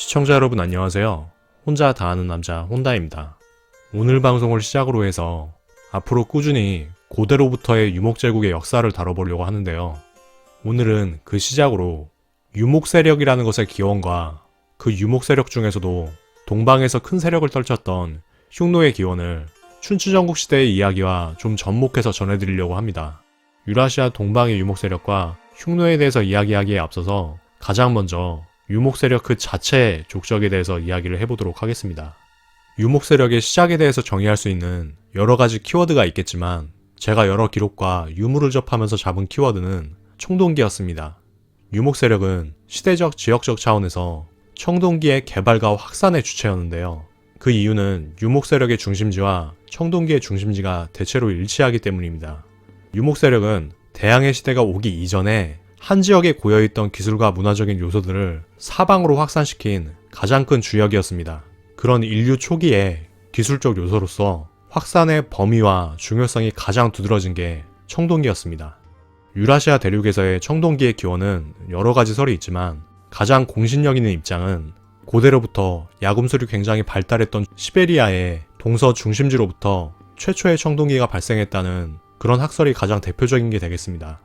시청자 여러분 안녕하세요. 혼자 다 아는 남자 혼다입니다. 오늘 방송을 시작으로 해서 앞으로 꾸준히 고대로부터의 유목제국의 역사를 다뤄보려고 하는데요. 오늘은 그 시작으로 유목 세력이라는 것의 기원과 그 유목 세력 중에서도 동방에서 큰 세력을 떨쳤던 흉노의 기원을 춘추전국 시대의 이야기와 좀 접목해서 전해드리려고 합니다. 유라시아 동방의 유목 세력과 흉노에 대해서 이야기하기에 앞서서 가장 먼저 유목 세력 그 자체의 족적에 대해서 이야기를 해보도록 하겠습니다. 유목 세력의 시작에 대해서 정의할 수 있는 여러 가지 키워드가 있겠지만 제가 여러 기록과 유물을 접하면서 잡은 키워드는 청동기였습니다. 유목 세력은 시대적 지역적 차원에서 청동기의 개발과 확산의 주체였는데요. 그 이유는 유목 세력의 중심지와 청동기의 중심지가 대체로 일치하기 때문입니다. 유목 세력은 대항해 시대가 오기 이전에 한 지역에 고여있던 기술과 문화적인 요소들을 사방으로 확산시킨 가장 큰 주역이었습니다. 그런 인류 초기에 기술적 요소로서 확산의 범위와 중요성이 가장 두드러진 게 청동기였습니다. 유라시아 대륙에서의 청동기의 기원은 여러 가지 설이 있지만 가장 공신력 있는 입장은 고대로부터 야금술이 굉장히 발달했던 시베리아의 동서 중심지로부터 최초의 청동기가 발생했다는 그런 학설이 가장 대표적인 게 되겠습니다.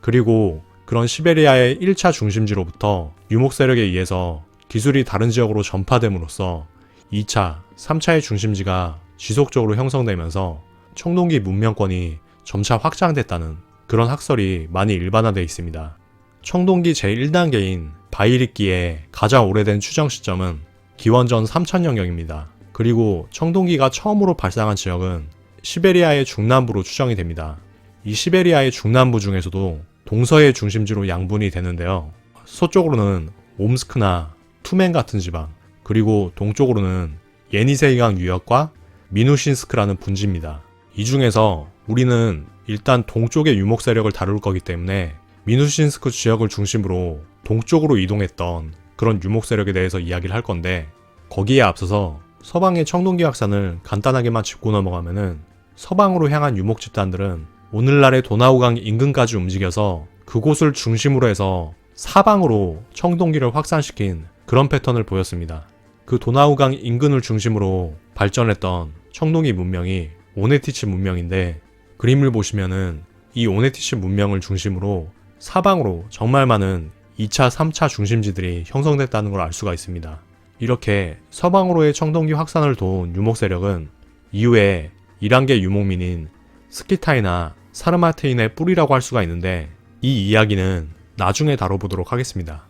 그리고 그런 시베리아의 1차 중심지로부터 유목 세력에 의해서 기술이 다른 지역으로 전파됨으로써 2차, 3차의 중심지가 지속적으로 형성되면서 청동기 문명권이 점차 확장됐다는 그런 학설이 많이 일반화되어 있습니다. 청동기 제1단계인 바이릭기의 가장 오래된 추정 시점은 기원전 3000년경입니다. 그리고 청동기가 처음으로 발생한 지역은 시베리아의 중남부로 추정이 됩니다. 이 시베리아의 중남부 중에서도 동서의 중심지로 양분이 되는데요. 서쪽으로는 옴스크나 투멘 같은 지방, 그리고 동쪽으로는 예니세이강 유역과 미누신스크라는 분지입니다. 이 중에서 우리는 일단 동쪽의 유목 세력을 다룰 거기 때문에 미누신스크 지역을 중심으로 동쪽으로 이동했던 그런 유목 세력에 대해서 이야기를 할 건데 거기에 앞서서 서방의 청동기 확산을 간단하게만 짚고 넘어가면은 서방으로 향한 유목 집단들은 오늘날의 도나우강 인근까지 움직여서 그곳을 중심으로 해서 사방으로 청동기를 확산시킨 그런 패턴을 보였습니다. 그 도나우강 인근을 중심으로 발전했던 청동기 문명이 오네티치 문명인데 그림을 보시면은 이 오네티치 문명을 중심으로 사방으로 정말 많은 2차, 3차 중심지들이 형성됐다는 걸 알 수가 있습니다. 이렇게 서방으로의 청동기 확산을 도운 유목 세력은 이후에 1단계 유목민인 스키타이나 사르마테인의 뿌리라고 할 수가 있는데 이 이야기는 나중에 다뤄보도록 하겠습니다.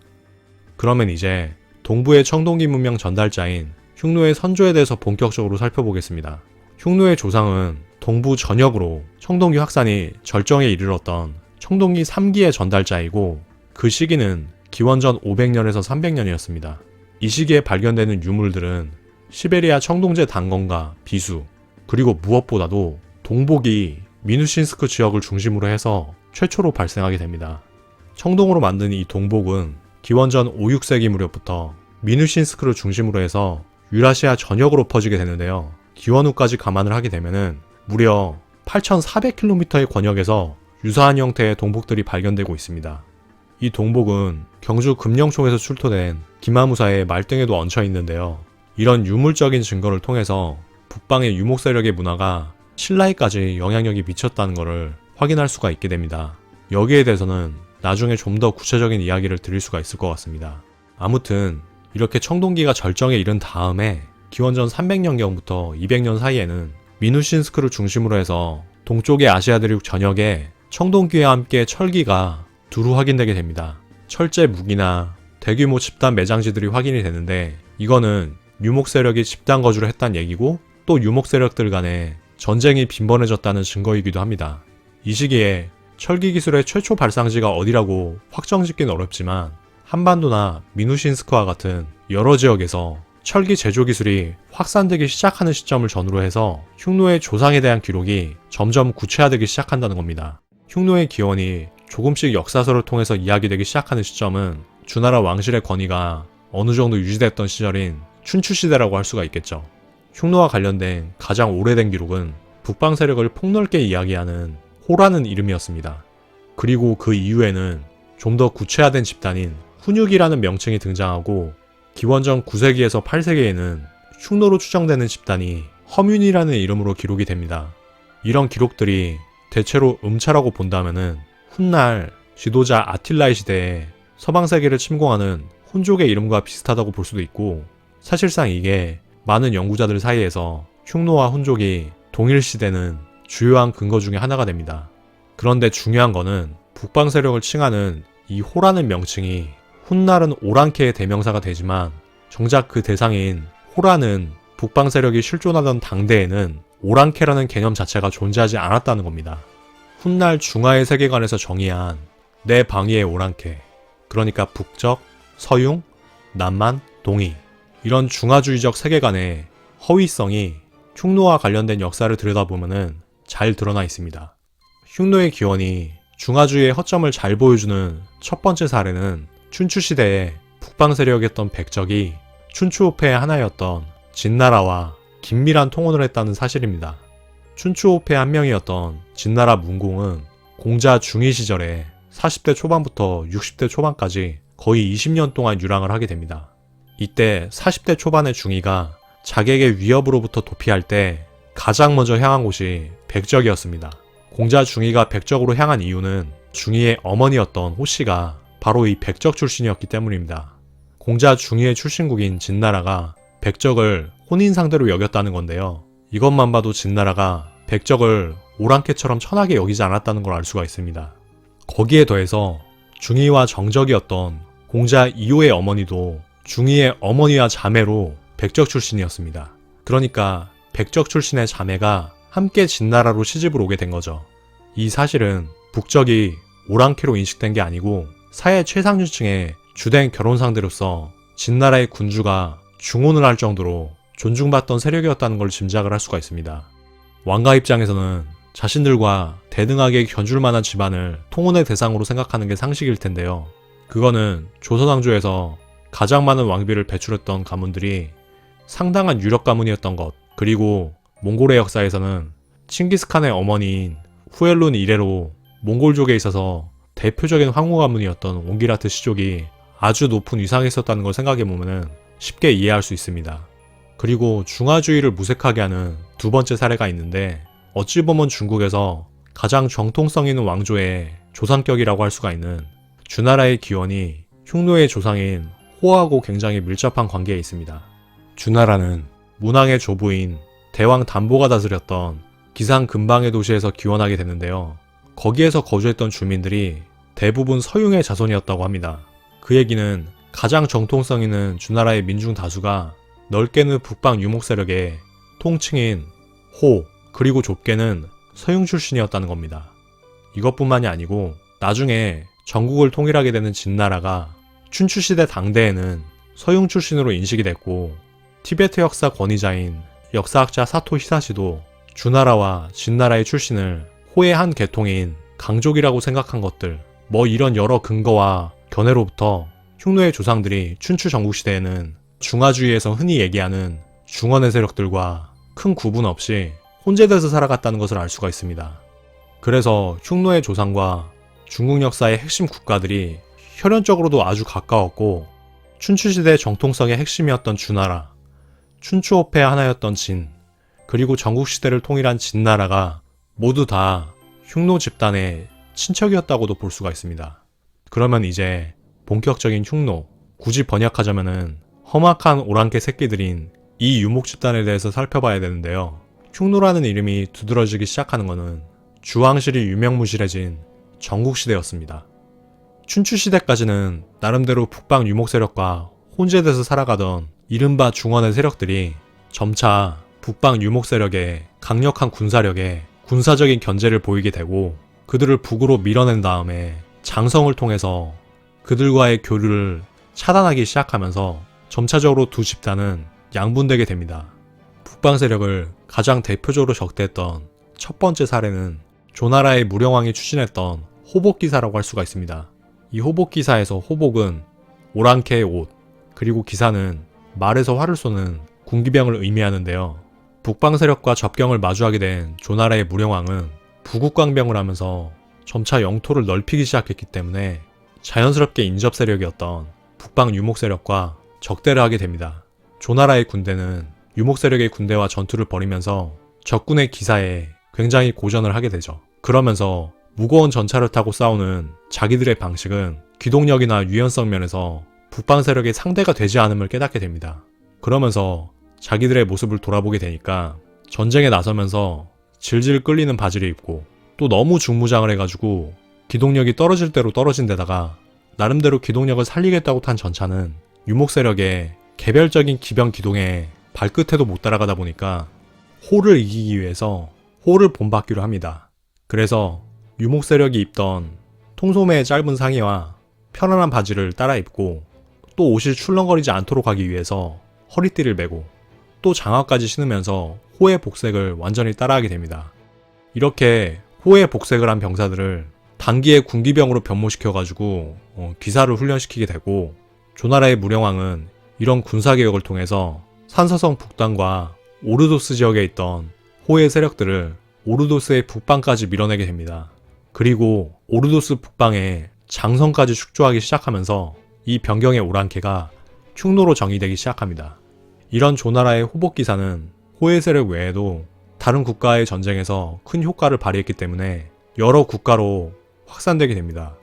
그러면 이제 동부의 청동기 문명 전달자인 흉노의 선조에 대해서 본격적으로 살펴보겠습니다. 흉노의 조상은 동부 전역으로 청동기 확산이 절정에 이르렀던 청동기 3기의 전달자이고 그 시기는 기원전 500년에서 300년이었습니다. 이 시기에 발견되는 유물들은 시베리아 청동제 단건과 비수, 그리고 무엇보다도 동복이 미누신스크 지역을 중심으로 해서 최초로 발생하게 됩니다. 청동으로 만든 이 동복은 기원전 5, 6세기 무렵부터 미누신스크를 중심으로 해서 유라시아 전역으로 퍼지게 되는데요. 기원 후까지 감안을 하게 되면은 무려 8,400km의 권역에서 유사한 형태의 동복들이 발견되고 있습니다. 이 동복은 경주 금령총에서 출토된 기마무사의 말등에도 얹혀 있는데요. 이런 유물적인 증거를 통해서 북방의 유목 세력의 문화가 신라에까지 영향력이 미쳤다는 것을 확인할 수가 있게 됩니다. 여기에 대해서는 나중에 좀 더 구체적인 이야기를 드릴 수가 있을 것 같습니다. 아무튼 이렇게 청동기가 절정에 이른 다음에 기원전 300년경부터 200년 사이에는 미누신스크를 중심으로 해서 동쪽의 아시아 대륙 전역에 청동기와 함께 철기가 두루 확인되게 됩니다. 철제 무기나 대규모 집단 매장지들이 확인이 되는데 이거는 유목 세력이 집단 거주를 했다는 얘기고 또 유목 세력들 간에 전쟁이 빈번해졌다는 증거이기도 합니다. 이 시기에 철기 기술의 최초 발상지가 어디라고 확정짓기는 어렵지만 한반도나 미누신스크와 같은 여러 지역에서 철기 제조 기술이 확산되기 시작하는 시점을 전후로 해서 흉노의 조상에 대한 기록이 점점 구체화되기 시작한다는 겁니다. 흉노의 기원이 조금씩 역사서를 통해서 이야기되기 시작하는 시점은 주나라 왕실의 권위가 어느 정도 유지됐던 시절인 춘추 시대라고 할 수가 있겠죠. 흉노와 관련된 가장 오래된 기록은 북방 세력을 폭넓게 이야기하는 호라는 이름이었습니다. 그리고 그 이후에는 좀 더 구체화된 집단인 훈육이라는 명칭이 등장하고 기원전 9세기에서 8세기에는 흉노로 추정되는 집단이 허뮌이라는 이름으로 기록이 됩니다. 이런 기록들이 대체로 음차라고 본다면은 훗날 지도자 아틸라의 시대에 서방 세계를 침공하는 혼족의 이름과 비슷하다고 볼 수도 있고 사실상 이게 많은 연구자들 사이에서 흉노와 혼족이 동일 시대는 주요한 근거 중에 하나가 됩니다. 그런데 중요한 거는 북방 세력을 칭하는 이 호라는 명칭이 훗날은 오랑캐의 대명사가 되지만 정작 그 대상인 호라는 북방 세력이 실존하던 당대에는 오랑캐라는 개념 자체가 존재하지 않았다는 겁니다. 훗날 중화의 세계관에서 정의한 내 방위의 오랑캐, 그러니까 북적, 서융, 남만, 동이 이런 중화주의적 세계관의 허위성이 흉노와 관련된 역사를 들여다보면 잘 드러나 있습니다. 흉노의 기원이 중화주의의 허점을 잘 보여주는 첫 번째 사례는 춘추 시대에 북방 세력이었던 백적이 춘추호패의 하나였던 진나라와 긴밀한 통혼을 했다는 사실입니다. 춘추호패 한 명이었던 진나라 문공은 공자 중위 시절에 40대 초반부터 60대 초반까지 거의 20년 동안 유랑을 하게 됩니다. 이때 40대 초반의 중위가 자객의 위협으로부터 도피할 때 가장 먼저 향한 곳이 백적이었습니다. 공자 중위가 백적으로 향한 이유는 중위의 어머니였던 호씨가 바로 이 백적 출신이었기 때문입니다. 공자 중위의 출신국인 진나라가 백적을 혼인 상대로 여겼다는 건데요. 이것만 봐도 진나라가 백적을 오랑캐처럼 천하게 여기지 않았다는 걸 알 수가 있습니다. 거기에 더해서 중위와 정적이었던 공자 이호의 어머니도 중위의 어머니와 자매로 백적 출신이었습니다. 그러니까 백적 출신의 자매가 함께 진나라로 시집을 오게 된 거죠. 이 사실은 북적이 오랑캐로 인식된 게 아니고 사회 최상류층의 주된 결혼 상대로서 진나라의 군주가 중혼을 할 정도로 존중받던 세력이었다는 걸 짐작을 할 수가 있습니다. 왕가 입장에서는 자신들과 대등하게 견줄 만한 집안을 통혼의 대상으로 생각하는 게 상식일 텐데요. 그거는 조선왕조에서 가장 많은 왕비를 배출했던 가문들이 상당한 유력 가문이었던 것, 그리고 몽골의 역사에서는 칭기스칸의 어머니인 후엘룬 이래로 몽골족에 있어서 대표적인 황후 가문이었던 옹기라트 시족이 아주 높은 위상에 있었다는 걸 생각해 보면 쉽게 이해할 수 있습니다. 그리고 중화주의를 무색하게 하는 두 번째 사례가 있는데 어찌 보면 중국에서 가장 정통성 있는 왕조의 조상격이라고 할 수가 있는 주나라의 기원이 흉노의 조상인 호하고 굉장히 밀접한 관계에 있습니다. 주나라는 문왕의 조부인 대왕 담보가 다스렸던 기상 근방의 도시에서 기원하게 됐는데요. 거기에서 거주했던 주민들이 대부분 서융의 자손이었다고 합니다. 그 얘기는 가장 정통성 있는 주나라의 민중 다수가 넓게는 북방 유목 세력의 통칭인 호 그리고 좁게는 서융 출신이었다는 겁니다. 이것뿐만이 아니고 나중에 전국을 통일하게 되는 진나라가 춘추시대 당대에는 서융 출신으로 인식이 됐고 티베트 역사 권위자인 역사학자 사토 히사시도 주나라와 진나라의 출신을 호의 한 계통인 강족이라고 생각한 것들 뭐 이런 여러 근거와 견해로부터 흉노의 조상들이 춘추 전국 시대에는 중화주의에서 흔히 얘기하는 중원의 세력들과 큰 구분 없이 혼재돼서 살아갔다는 것을 알 수가 있습니다. 그래서 흉노의 조상과 중국 역사의 핵심 국가들이 혈연적으로도 아주 가까웠고 춘추시대 정통성의 핵심이었던 주나라, 춘추호패의 하나였던 진, 그리고 전국시대를 통일한 진나라가 모두 다 흉노 집단의 친척이었다고도 볼 수가 있습니다. 그러면 이제 본격적인 흉노, 굳이 번역하자면은 험악한 오랑캐 새끼들인 이 유목 집단에 대해서 살펴봐야 되는데요. 흉노라는 이름이 두드러지기 시작하는 것은 주왕실이 유명무실해진 전국시대였습니다. 춘추시대까지는 나름대로 북방 유목 세력과 혼재돼서 살아가던 이른바 중원의 세력들이 점차 북방 유목 세력의 강력한 군사력에 군사적인 견제를 보이게 되고 그들을 북으로 밀어낸 다음에 장성을 통해서 그들과의 교류를 차단하기 시작하면서 점차적으로 두 집단은 양분되게 됩니다. 북방 세력을 가장 대표적으로 적대했던 첫 번째 사례는 조나라의 무령왕이 추진했던 호복기사라고 할 수가 있습니다. 이 호복 기사에서 호복은 오랑캐의 옷, 그리고 기사는 말에서 활을 쏘는 군기병을 의미하는데요. 북방 세력과 접경을 마주하게 된 조나라의 무령왕은 부국광병을 하면서 점차 영토를 넓히기 시작했기 때문에 자연스럽게 인접 세력이었던 북방 유목 세력과 적대를 하게 됩니다. 조나라의 군대는 유목 세력의 군대와 전투를 벌이면서 적군의 기사에 굉장히 고전을 하게 되죠. 그러면서 무거운 전차를 타고 싸우는 자기들의 방식은 기동력이나 유연성 면에서 북방 세력의 상대가 되지 않음을 깨닫게 됩니다. 그러면서 자기들의 모습을 돌아보게 되니까 전쟁에 나서면서 질질 끌리는 바지를 입고 또 너무 중무장을 해가지고 기동력이 떨어질 대로 떨어진 데다가 나름대로 기동력을 살리겠다고 탄 전차는 유목 세력의 개별적인 기병 기동에 발끝에도 못 따라가다 보니까 호를 이기기 위해서 호를 본받기로 합니다. 그래서 유목 세력이 입던 통소매의 짧은 상의와 편안한 바지를 따라 입고 또 옷이 출렁거리지 않도록 하기 위해서 허리띠를 메고 또 장화까지 신으면서 호의 복색을 완전히 따라하게 됩니다. 이렇게 호의 복색을 한 병사들을 단기에 군기병으로 변모시켜가지고 어, 기사를 훈련시키게 되고 조나라의 무령왕은 이런 군사개혁을 통해서 산서성 북단과 오르도스 지역에 있던 호의 세력들을 오르도스의 북방까지 밀어내게 됩니다. 그리고 오르도스 북방에 장성까지 축조하기 시작하면서 이 변경의 오랑캐가 흉노로 정의되기 시작합니다. 이런 조나라의 호복 기사는 호의 세력 외에도 다른 국가의 전쟁에서 큰 효과를 발휘했기 때문에 여러 국가로 확산되게 됩니다.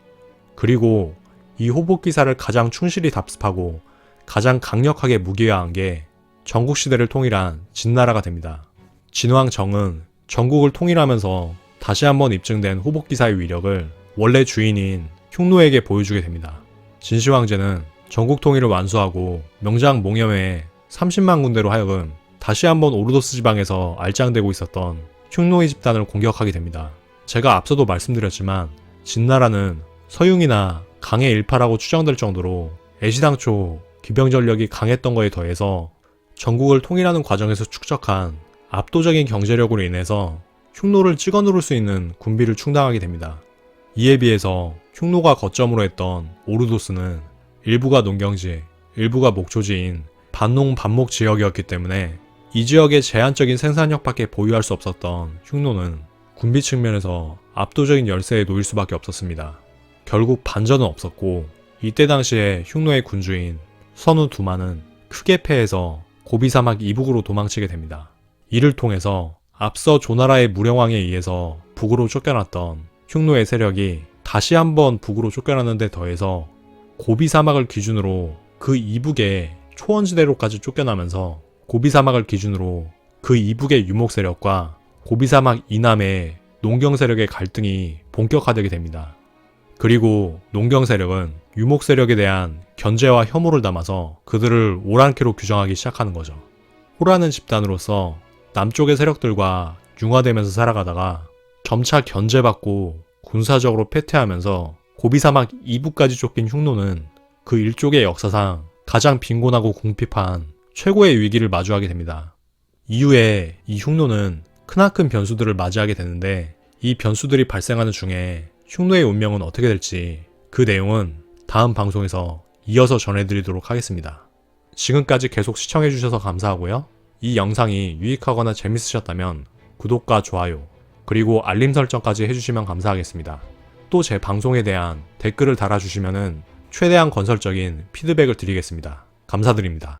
그리고 이 호복 기사를 가장 충실히 답습하고 가장 강력하게 무기화한 게 전국 시대를 통일한 진나라가 됩니다. 진왕 정은 전국을 통일하면서 다시 한번 입증된 호복 기사의 위력을 원래 주인인 흉노에게 보여주게 됩니다. 진시황제는 전국 통일을 완수하고 명장 몽염의 30만 군대로 하여금 다시 한번 오르도스 지방에서 알짱되고 있었던 흉노의 집단을 공격하게 됩니다. 제가 앞서도 말씀드렸지만 진나라는 서융이나 강의 일파라고 추정될 정도로 애시당초 기병 전력이 강했던 거에 더해서 전국을 통일하는 과정에서 축적한 압도적인 경제력으로 인해서 흉노를 찍어 누를 수 있는 군비를 충당하게 됩니다. 이에 비해서 흉노가 거점으로 했던 오르도스는 일부가 농경지, 일부가 목초지인 반농 반목 지역이었기 때문에 이 지역의 제한적인 생산력밖에 보유할 수 없었던 흉노는 군비 측면에서 압도적인 열세에 놓일 수밖에 없었습니다. 결국 반전은 없었고 이때 당시에 흉노의 군주인 선우 두만은 크게 패해서 고비 사막 이북으로 도망치게 됩니다. 이를 통해서 앞서 조나라의 무령왕에 의해서 북으로 쫓겨났던 흉노의 세력이 다시 한번 북으로 쫓겨났는 데 더해서 고비 사막을 기준으로 그 이북의 초원지대로까지 쫓겨나면서 고비 사막을 기준으로 그 이북의 유목 세력과 고비 사막 이남의 농경 세력의 갈등이 본격화되게 됩니다. 그리고 농경 세력은 유목 세력에 대한 견제와 혐오를 담아서 그들을 오랑캐로 규정하기 시작하는 거죠. 호라는 집단으로서 남쪽의 세력들과 융화되면서 살아가다가 점차 견제받고 군사적으로 패퇴하면서 고비 사막 이북까지 쫓긴 흉노는 그 일족의 역사상 가장 빈곤하고 궁핍한 최고의 위기를 마주하게 됩니다. 이후에 이 흉노는 크나큰 변수들을 맞이하게 되는데 이 변수들이 발생하는 중에 흉노의 운명은 어떻게 될지 그 내용은 다음 방송에서 이어서 전해드리도록 하겠습니다. 지금까지 계속 시청해주셔서 감사하고요. 이 영상이 유익하거나 재밌으셨다면 구독과 좋아요, 그리고 알림 설정까지 해주시면 감사하겠습니다. 또 제 방송에 대한 댓글을 달아주시면 최대한 건설적인 피드백을 드리겠습니다. 감사드립니다.